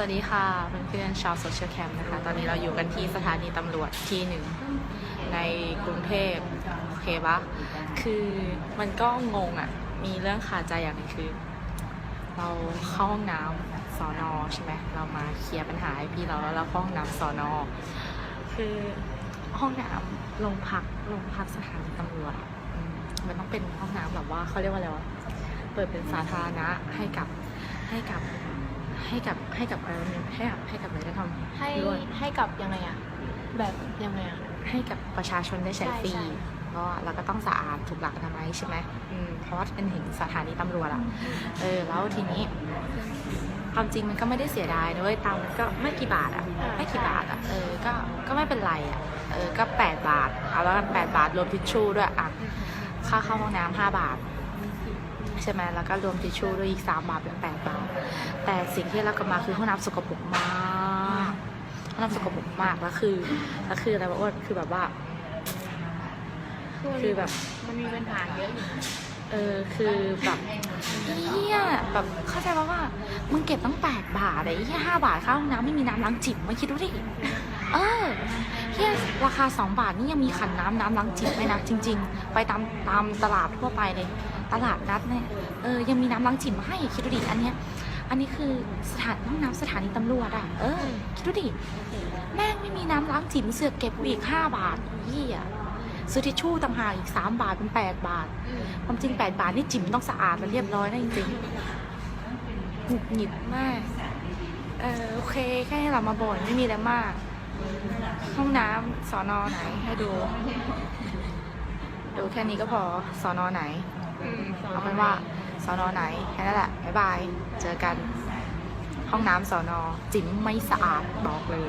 สวัสดีค่ะเพื่อนๆชาวโซเชียลแคมป์นะคะ ตอนนี้เราอยู่กันที่สถานีตำรวจที่หนึ่งในกรุงเทพโอเคปะคือมันก็งงอะ่ะ มีเรื่องคาใจอย่างหนึงคือ เราเข้าห้องน้ำสอนอใช่ไหมเรามาเคลียร์ปัญหาให้พี่เราแล้วเราเข้าห้องน้ำสอนอคือห้องน้ำโรงพักโรงพักสถานีตำรวจมมันต้องเป็นห้องน้ำแบบว่าเขาเรียกว่าอะไรวะเปิดเป็นสาธารณะให้กับให้กับ ให้กับให้กับอะไรเนี่ยให้กับให้กับอะไรได้ทำให้ด้วย ให้กับยังไงอะแบบยังไงอะ ให้กับประชาชนได้ใช้ใช่ฟรีใช่เพราะว่าเราก็ต้องสะอาดถูกหลักอนามัยใช่ไหมอืมเพราะว่าเป็นถึงสถานีตำรวจอะเออแล้วทีนี้ ความจริงมันก็ไม่ได้เสียดายนะเว้ยตังค์มันก็ไม่กี่บาทอะไม่กี่บาทอะเออก็ก็ไม่เป็นไรอะเออก็แปดบาทเอาแล้วกันแปดบาทรวมทิชชู่ด้วยอะค่าเข้าห้องน้ำห้าบาท ใช่ไหมแล้วก็รวมทิชชู่ด้วยอีกสามบาทเป็นแปดบาท แต่สิ่งที่เรากลับมาคือห้องน้ำสกปรกมากห้องน้ำสกปรกมากแล้วคือแล้วคืออะไรวะอ้วนคือแบบว่า คือแบบมันมีปัญหาเยอะอยู่นะเออคือแบบเฮียแบบเข้าใจปะว่า มึงเก็บตั้งแปดบาทไอ้เฮียห้าบาทค่าห้องน้ำไม่มีน้ำล้างจิ๋มมาคิดดูดิเออเฮียราคาสองบาทนี่ยังมีขันน้ำน้ำล้างจิ๋มไหมนะจริง ๆ ไปตามตามตลาดทั่วไปเลย ตลาดนัดเนี่ยเออยังมีน้ำล้างจิ๋มมาให้คิดดูดิอันเนี้ยอันนี้คือสถานห้องน้ำสถานีตำรวจอะเออคิดดูดิแม่งไม่มีน้ำล้างจิ๋มเสือกเก็บอีกห้าบาทเฮียซื้อทิชชู่ต่างหากอีกสามบาทเป็นแปดบาทความจริง8บาทนี่จิ๋มต้องสะอาดและเรียบร้อยนะจริงๆหงุดหงิดมากเออโอเคแค่นี้เรามาบ่นไม่มีอะไรมาก ห้องน้ำสอนอไหนให้ดู ดูแค่นี้ก็พอสอนอไหน เอาเป็นว่าสอนอไหนแค่นั้นแหละบ๊ายบายเจอกัน ห้องน้ำสอนอจิ๋มไม่สะอาดบอกเลย